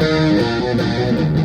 Thank you.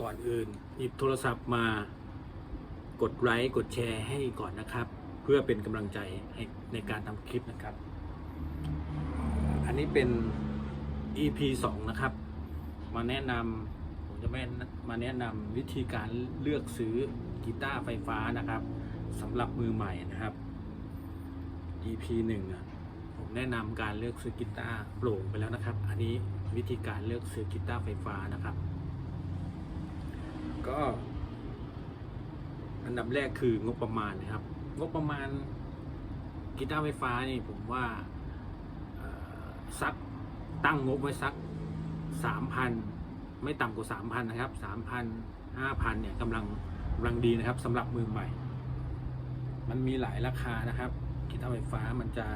ก่อนอื่น หยิบโทรศัพท์มากดไลค์กดแชร์ให้ก่อนนะครับ เพื่อเป็นกำลังใจให้ในการทำคลิปนะครับ อันนี้เป็น EP 2 นะครับ มาแนะนำผมจะแม่มาแนะนำวิธีการเลือกซื้อกีตาร์ไฟฟ้านะครับสำหรับมือใหม่นะครับ EP 1อะผมแนะนำการเลือกซื้อกีตาร์โปร่งไปแล้วนะครับ อันนี้วิธีการเลือกซื้อกีตาร์ไฟฟ้านะครับ ก็ อันดับแรกคืองบประมาณนะครับ งบประมาณกีตาร์ไฟฟ้านี่ผมว่าเอ่อสักตั้งงบไว้สักสามพันไม่ต่ำกว่าสามพันนะครับสามพันห้าพันเนี่ยกำลังกำลังดีนะครับสำหรับมือใหม่ มันมีหลายราคานะครับกีตาร์ไฟฟ้ามันจะ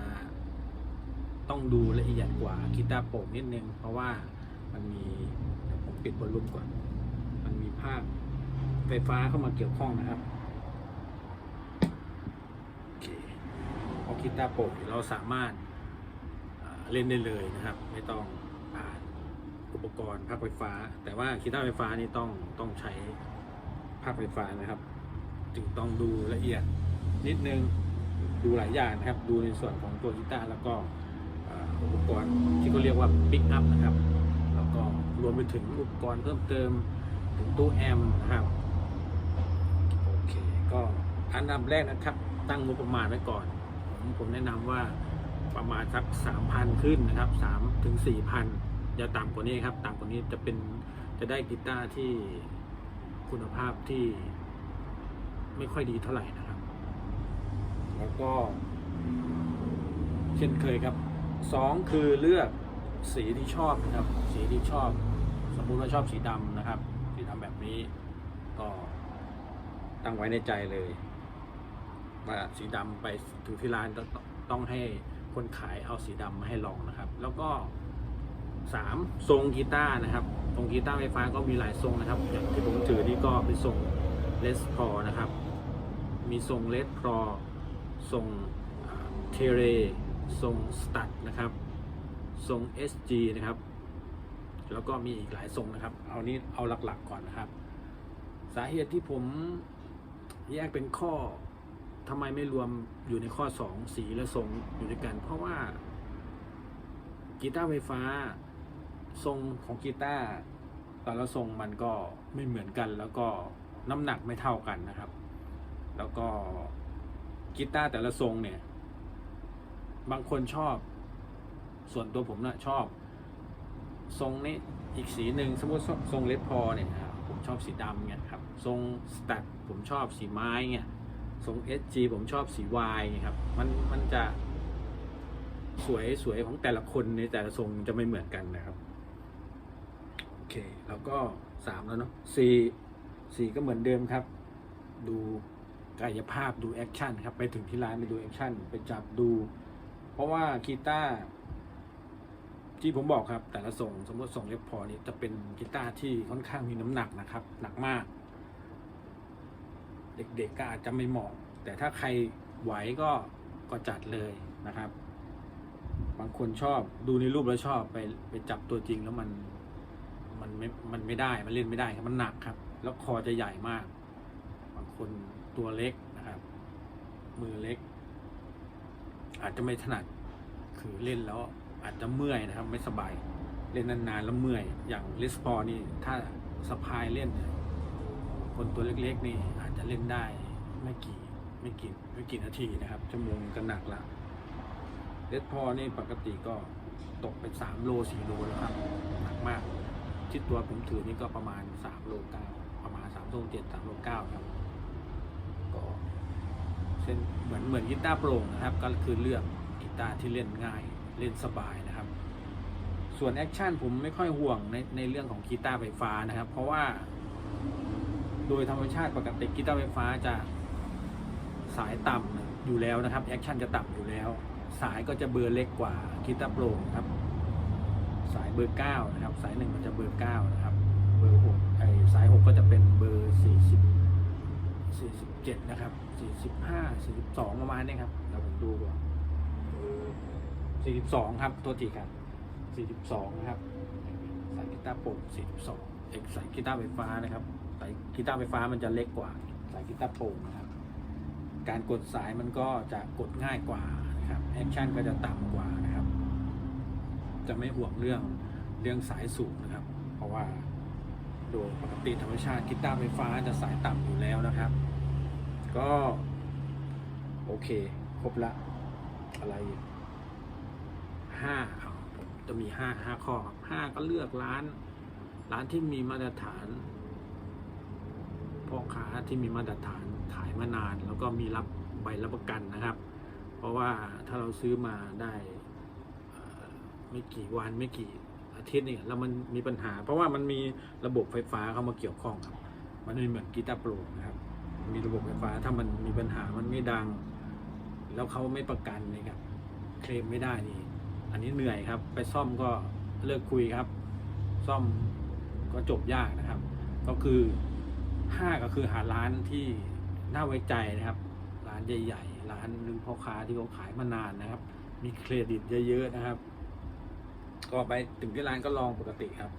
ต้องดูละเอียดกว่ากีตาร์โปร่งนิดนึง เพราะว่ามันมีผมปิดบอลลูมก่อน ภาคไฟฟ้าเข้ามาเกี่ยวข้องนะครับโอเคเพราะกีตาร์โปรเราสามารถเล่นได้เลยนะครับ ไม่ต้องผ่านอุปกรณ์ภาคไฟฟ้า แต่ว่ากีตาร์ไฟฟ้านี่ต้องต้องใช้ภาคไฟฟ้านะครับ จึงต้องดูละเอียดนิดนึงดูหลายอย่างนะครับ ดูในส่วนของตัวกีตาร์แล้วก็อุปกรณ์ที่เขาเรียกว่าปิกอัพนะครับ แล้วก็รวมไปถึงอุปกรณ์เพิ่มเติม ถึงตู้แอมนะครับโอเคก็อันดับแรกนะครับ ตั้งงบประมาณไว้ก่อน ผมผมแนะนำว่าประมาณสักสามพันขึ้นนะครับสามถึงสี่พันอย่าต่ำกว่านี้ครับต่ำกว่านี้จะเป็นจะได้กีตาร์ที่คุณภาพที่ไม่ค่อยดีเท่าไหร่นะครับ แล้วก็ เช่นเคยครับสองคือเลือกสีที่ชอบนะครับ สีที่ชอบ สมมุติว่าชอบสีดำนะครับ สีดำแบบนี้ ก็ตั้งไว้ในใจเลยว่าสีดำไปถึงที่ร้านต้องต้องให้คนขายเอาสีดำมาให้ลองนะครับ แล้วก็สามทรงกีตาร์นะครับทรงกีตาร์ไฟฟ้าก็มีหลายทรงนะครับ อย่างที่ผมถือนี่ก็เป็นทรงเลสพอนะครับ มีทรงเลสพอทรงเทเรทรงสตัดนะครับ ทรง SG นะครับ แล้วก็มีอีกหลายทรงนะครับ เอานี้เอาหลักๆก่อนนะครับ สาเหตุที่ผมแยกเป็นข้อทำไมไม่รวมอยู่ในข้อ 2 สีและทรงอยู่ด้วยกัน เพราะว่ากีตาร์ไฟฟ้าทรงของกีตาร์แต่ละทรงมันก็ไม่เหมือนกัน แล้วก็น้ำหนักไม่เท่ากันนะครับ แล้วก็กีตาร์แต่ละทรงเนี่ย บางคนชอบ ส่วนตัวผมนะชอบ ทรงนี้อีกสีหนึ่งสมมติทรงเลดพอเนี่ยผมชอบสีดำเนี่ยครับทรงสตัดผมชอบสีไม้เนี่ยทรง SG ผมชอบสีวายครับมันมันจะสวยสวยของแต่ละคนในแต่ละทรงจะไม่เหมือนกันนะครับโอเคแล้วก็สามแล้วเนาะสี่สี่ก็เหมือนเดิมครับ ดูกายภาพดูแอคชั่นครับไปถึงที่ร้านไปดูแอคชั่นไปจับดู เพราะว่ากีตาร์ ที่ผมบอกครับ แต่ละทรงสมมติทรงเล็กพอนี่จะเป็นกีตาร์ที่ค่อนข้างมีน้ำหนักนะครับ หนักมาก เด็กๆก็อาจจะไม่เหมาะ แต่ถ้าใครไหวก็ก็จัดเลยนะครับ บางคนชอบดูในรูปแล้วชอบไปไปจับตัวจริงแล้วมันมันไม่มันไม่ได้มันเล่นไม่ได้ครับมันหนักครับ แล้วคอจะใหญ่มาก บางคนตัวเล็กนะครับ มือเล็ก อาจจะไม่ถนัดคือเล่นแล้ว อาจจะเมื่อยนะครับ ไม่สบายเล่นนานๆแล้วเมื่อย อย่างลิสพอนี่ถ้าสะพายเล่นคนตัวเล็กๆนี่อาจจะเล่นได้ไม่กี่ไม่กี่ไม่กี่นาทีนะครับชั่วโมงก็หนักละเลดพอนี่ปกติก็ตกไปสามโลสี่โลแล้วครับหนักมาก ที่ตัวผมถือนี่ก็ประมาณสามโลเก้าประมาณสามโลเจ็ดสามโลเก้าครับ ก็เส้นเหมือนเหมือนกีตาร์โปร่งนะครับ ก็คือเลือกกีตาร์ที่เล่นง่าย เล่นสบายนะครับ ส่วนแอคชั่นผมไม่ค่อยห่วงในในเรื่องของกีตาร์ไฟฟ้านะครับ เพราะว่า โดยธรรมชาติปกติกีตาร์ไฟฟ้าจะสายต่ำอยู่แล้วนะครับแอคชั่นจะต่ำอยู่แล้ว สายก็จะเบอร์เล็กกว่ากีตาร์โปร่งครับ สายเบอร์เก้านะครับ สายหนึ่งมันจะเบอร์เก้านะครับเบอร์หกไอสายหกก็จะเป็นเบอร์สี่สิบสี่สิบเจ็ดนะครับสี่สิบห้าสี่สิบสองประมาณนี้ครับเดี๋ยวผมดูก่อน สี่สิบสองครับตัวทีครับสี่สิบสองนะครับสายกีตาร์โปร่งสี่สิบสองเอกสายกีตาร์ไฟฟ้านะครับสายกีตาร์ไฟฟ้ามันจะเล็กกว่าสายกีตาร์โปร่งนะครับ การกดสายมันก็จะกดง่ายกว่านะครับแอคชั่นก็จะต่ำกว่านะครับ จะไม่ห่วงเรื่องเรื่องสายสูงนะครับ เพราะว่าโดยปกติธรรมชาติกีตาร์ไฟฟ้าจะสายต่ำอยู่แล้วนะครับ ก็ โอเค ครบละอะไร ห้าเอาผมจะมีห้าห้าข้อครับห้าก็เลือกร้าน ร้านที่มีมาตรฐานพ่อค้าที่มีมาตรฐานขายมานาน แล้วก็มีรับใบรับประกันนะครับ เพราะว่าถ้าเราซื้อมาได้ไม่กี่วันไม่กี่อาทิตย์เนี่ยแล้วมันมีปัญหา เพราะว่ามันมีระบบไฟฟ้าเข้ามาเกี่ยวข้องครับ มันไม่เหมือนกีตาร์โปร่งนะครับ มีระบบไฟฟ้าถ้ามันมีปัญหามันไม่ดัง แล้วเขาไม่ประกันนี่ครับเคลมไม่ได้นี่ อันนี้เหนื่อยครับ ไปซ่อมก็เลิกคุยครับ ซ่อมก็จบยากนะครับ ก็คือห้าก็คือหาร้านที่น่าไว้ใจนะครับ ร้านใหญ่ๆ ร้านหนึ่งพ่อค้าที่เขาขายมานานนะครับ มีเครดิตเยอะๆนะครับ ก็ไปถึงที่ร้านก็ลองปกติครับ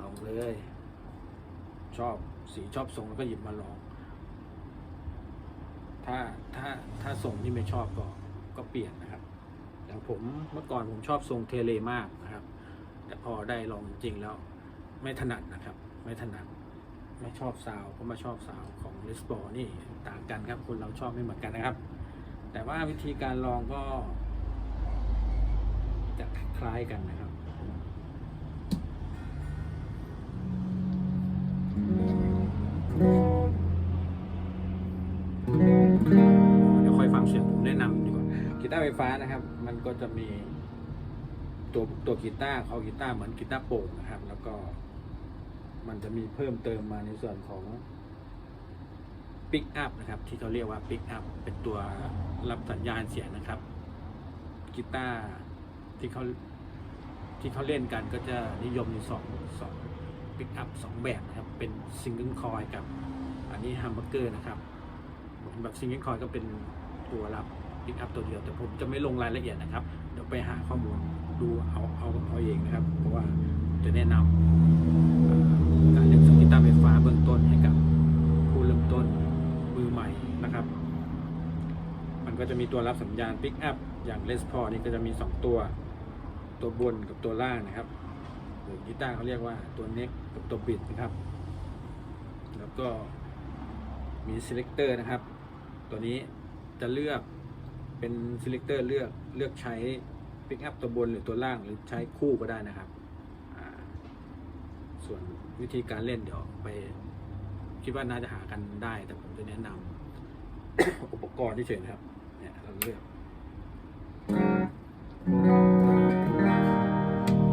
ลองเลย ชอบสีชอบทรงแล้วก็หยิบมาลอง ถ้าถ้าถ้าทรงที่ไม่ชอบก็ก็เปลี่ยนนะครับ อย่างผมเมื่อก่อนผมชอบทรงเทเลมากนะครับ แต่พอได้ลองจริงๆแล้วไม่ถนัดนะครับ ไม่ถนัดไม่ชอบซาวด์ก็มาชอบซาวของลิสบอนี่ต่างกันครับคนเราชอบไม่เหมือนกันนะครับ แต่ว่าวิธีการลองก็ จะคล้ายกันนะครับเดี๋ยวค่อยฟังเสียงผมแนะนำ กีตาร์ไฟฟ้านะครับ มันก็จะมีตัวตัวกีตาร์เขากีตาร์เหมือนกีตาร์โปร่งนะครับ แล้วก็มันจะมีเพิ่มเติมมาในส่วนของปิกอัพนะครับ ที่เขาเรียกว่าปิกอัพเป็นตัวรับสัญญาณเสียงนะครับกีตาร์ที่เขาที่เขาเล่นกันก็จะนิยมในสองสองปิกอัพสองแบบนะครับ เป็นซิงเกิลคอยกับ อันนี้ฮัมเบอร์เกอร์นะครับแบบซิงเกิลคอยก็เป็นตัวรับ ปิกอัพตัวเดียว แต่ผมจะไม่ลงรายละเอียดนะครับ เดี๋ยวไปหาข้อมูลดูเอาเอาเอาเองนะครับ เพราะว่าจะแนะนำการเล่นสกีตาร์ไฟฟ้าเบื้องต้นให้กับผู้เริ่มต้นมือใหม่นะครับ มันก็จะมีตัวรับสัญญาณปิกอัพอย่างเลสพอนี่ก็จะมี 2 ตัว ตัวบนกับตัวล่างนะครับหรือกีตาร์เขาเรียกว่าตัวเน็กกับตัวบิดนะครับ แล้วก็มี selector นะครับ ตัวนี้จะเลือก เป็น selector เลือกเลือกใช้ pick up ตัวบนหรือตัวล่างหรือใช้คู่ก็ได้นะครับ ส่วนวิธีการเล่นเดี๋ยวไป คิดว่าน่าจะหากันได้ แต่ผมจะแนะนำอุปกรณ์ที่เฉยนะครับ เนี่ยเราเลือก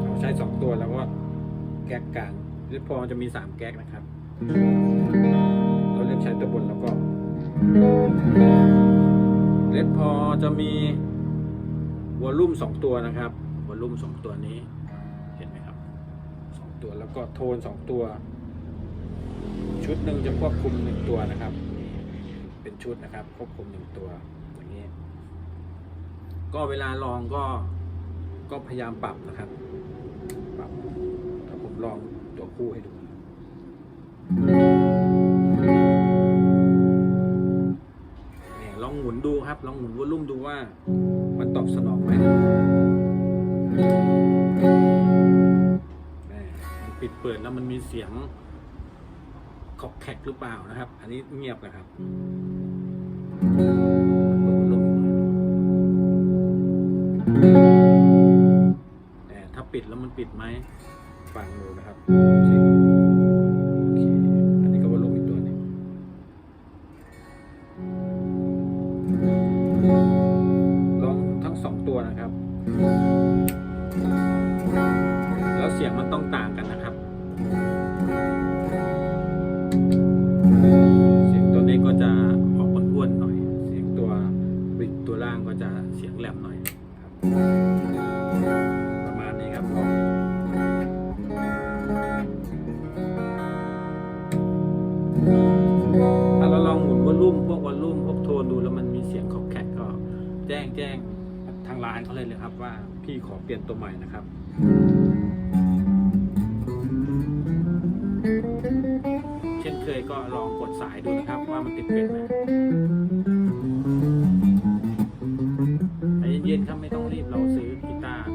เราใช้สองตัวแล้วก็แก๊กกลางหรือพอจะมีสามแก๊กนะครับ เราเลือกใช้ตัวบนแล้วก็ เลดพอจะมีวอลลุ่มสองตัวนะครับวอลลุ่มสองตัวนี้เห็นไหมครับสองตัวแล้วก็โทนสองตัว ชุดหนึ่งจะควบคุมหนึ่งตัวนะครับ เป็นชุดนะครับควบคุมหนึ่งตัวอย่างนี้ ก็เวลาลองก็ก็พยายามปรับนะครับปรับถ้าผมลองตัวคู่ให้ดู ลองหมุนวอลลุ่มดูว่า มันตอบสนองไหมปิดเปิดแล้วมันมีเสียงขอกแขกหรือเปล่านะครับ อันนี้เงียบนะครับแต่ถ้าปิดแล้วมันปิดไหมฟังดูนะครับ ลุ่มพวกวอลลุ่มพวกโทนดูแล้วมันมีเสียงขอบแคกก็แจ้งแจ้งทางร้านเขาเลยเลยครับว่าพี่ขอเปลี่ยนตัวใหม่นะครับเช่นเคยก็ลองกดสายดูนะครับว่ามันติดเฟซไหมใจเย็นๆครับไม่ต้องรีบเราซื้อกีตาร์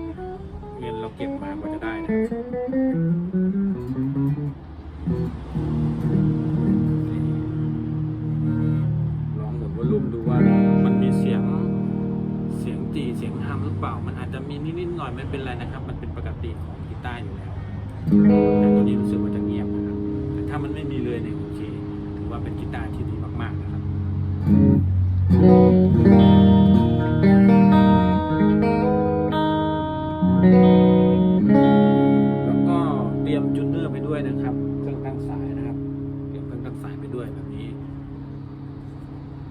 เงินเราเก็บมากว่าจะได้นะครับ ไม่เป็นไรนะครับ มันเป็นปกติของกีตาร์อยู่แล้วแต่ตัวนี้รู้สึกว่าจะเงียบนะครับแต่ถ้ามันไม่มีเลยเนี่ยโอเคถือว่าเป็นกีตาร์ที่ดีมากๆนะครับแล้วก็เตรียมจูนเนอร์ไปด้วยนะครับเครื่องตั้งสายนะครับเตรียมเครื่องตั้งสายไปด้วยแบบนี้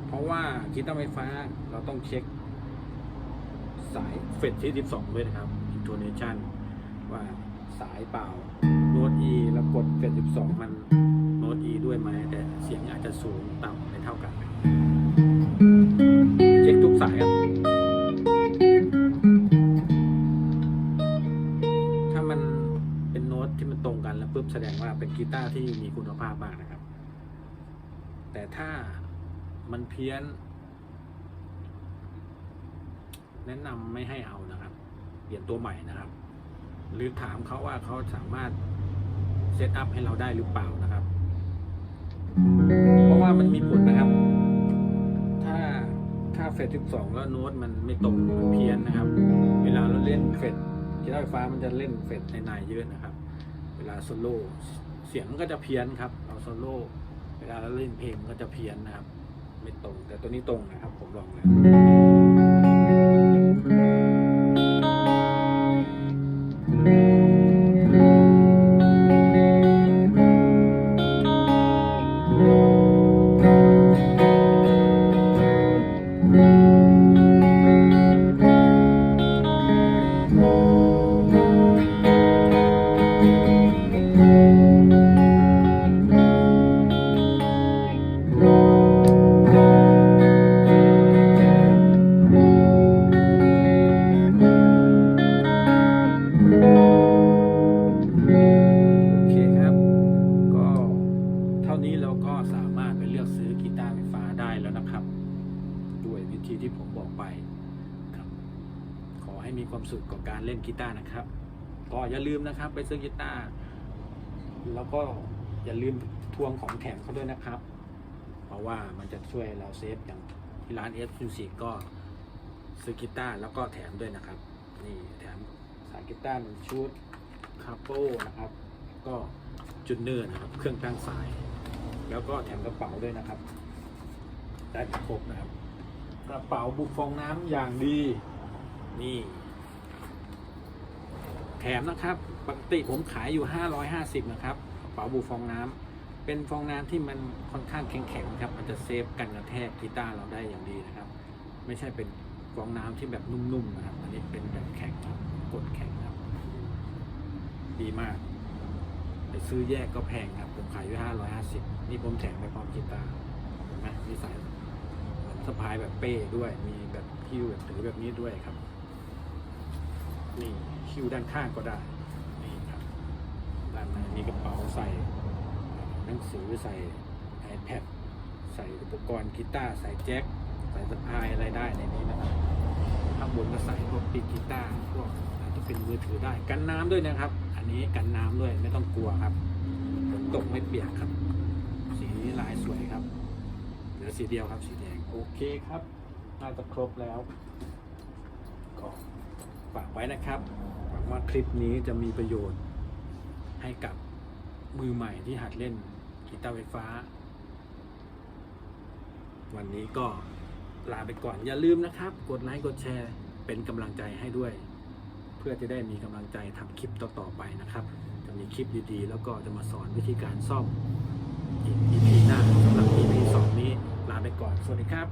เพราะว่ากีตาร์ไฟฟ้าเราต้องเช็คสายเฟดที่ 12 ด้วยนะครับ intonation ว่าสายเปล่าโน้ต E แล้วกดเฟด12มันโน้ต E ด้วยไหมแต่เสียงอาจจะสูงต่ำไม่เท่ากัน เช็คทุกสายครับ ถ้ามันเป็นโน้ตที่มันตรงกันแล้วปุ๊บแสดงว่าเป็นกีตาร์ที่มีคุณภาพมากนะครับ แต่ถ้ามันเพี้ยน แนะนำไม่ให้เอานะครับ เปลี่ยนตัวใหม่นะครับ หรือถามเขาว่าเขาสามารถเซตอัพให้เราได้หรือเปล่านะครับ เพราะว่ามันมีผลนะครับ ถ้าถ้าเฟด12แล้วโน้ตมันไม่ตรงมันเพี้ยนนะครับ เวลาเราเล่นเฟดกีตาร์ไฟฟ้ามันจะเล่นเฟดในในๆเยอะนะครับ เวลาโซโล่เสียงมันก็จะเพี้ยนครับเราโซโล่เวลาเราเล่นเพลงมันก็จะเพี้ยนนะครับ ไม่ตรง แต่ตัวนี้ตรงนะครับ ผมลองแล้ว อย่าลืมนะครับ ไปซื้อกีตาร์แล้วก็อย่าลืมทวงของแถมเขาด้วยนะครับ เพราะว่ามันจะช่วยเราเซฟอย่างที่ร้านเอฟมิวสิกก็ซื้อกีตาร์แล้วก็แถมด้วยนะครับ นี่แถมสายกีตาร์หนึ่งชุดคาโป้นะครับ ก็จุดเนอร์นะครับ เครื่องตั้งสาย แล้วก็แถมกระเป๋าด้วยนะครับ ได้ครบนะครับ กระเป๋าบุกฟองน้ำอย่างดีนี่ แถมนะครับ ปกติผมขายอยู่ 550 นะครับกระเป๋าบุกฟองน้ำเป็นฟองน้ำที่มันค่อนข้างแข็งๆครับ มันจะเซฟกันกระแทกกีตาร์เราได้อย่างดีนะครับ ไม่ใช่เป็นฟองน้ำที่แบบนุ่มๆนะครับ อันนี้เป็นแบบแข็งครับ กดแข็งครับ ดีมากไปซื้อแยกก็แพงครับ ผมขายอยู่ห้าร้อยห้าสิบนี่ผมแถมไปพร้อมกีตาร์เห็นไหมมีสายสะพายแบบเป้ด้วย มีแบบคิวแบบถือแบบนี้ด้วยครับ นี่ คิวด้านข้างก็ได้นี่ครับด้านในมีกระเป๋าใส่หนังสือใส่ iPad ใส่อุปกรณ์กีตาร์ใส่แจ็คใส่สะพายอะไรได้ในนี้นะครับข้างบนก็ใส่พวกปีกกีตาร์พวกอาจจะเป็นมือถือได้กันน้ำด้วยนะครับ อันนี้กันน้ำด้วยไม่ต้องกลัวครับฝนตกไม่เปียกครับ สีลายสวยครับเหลือสีเดียวครับสีแดงโอเคครับน่าจะครบแล้วก็ฝากไว้นะครับ งว่าคลิปนี้จะมีประโยชน์ให้กับมือใหม่ที่หัดเล่นกีตาร์ไฟฟ้า วันนี้ก็ลาไปก่อนอย่าลืมนะครับ กดไลค์กดแชร์เป็นกำลังใจให้ด้วย เพื่อจะได้มีกำลังใจทำคลิปต่อๆไปนะครับ จะมีคลิปดีๆ แล้วก็จะมาสอนวิธีการซ่อมอีก EP หน้าสำหรับ EP สองนี้ลาไปก่อน สวัสดีครับ